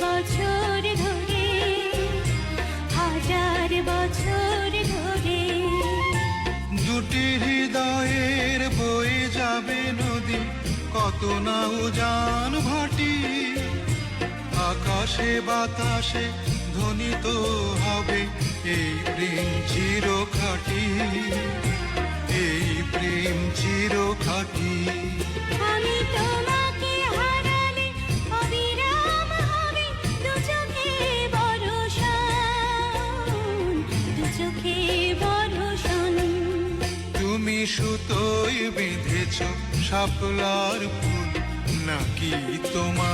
বছর ধরে দুটি হৃদয়ের বয়ে যাবে নদী কত না উজান ভাটি আকাশে বাতাসে ধ্বনিত হবে এই প্রেম চির চিরখাটি এই প্রেম চির চিরখাটি চোখে তুমি সুতোয় বেঁধেছ সাপলার ফুল নাকি তোমার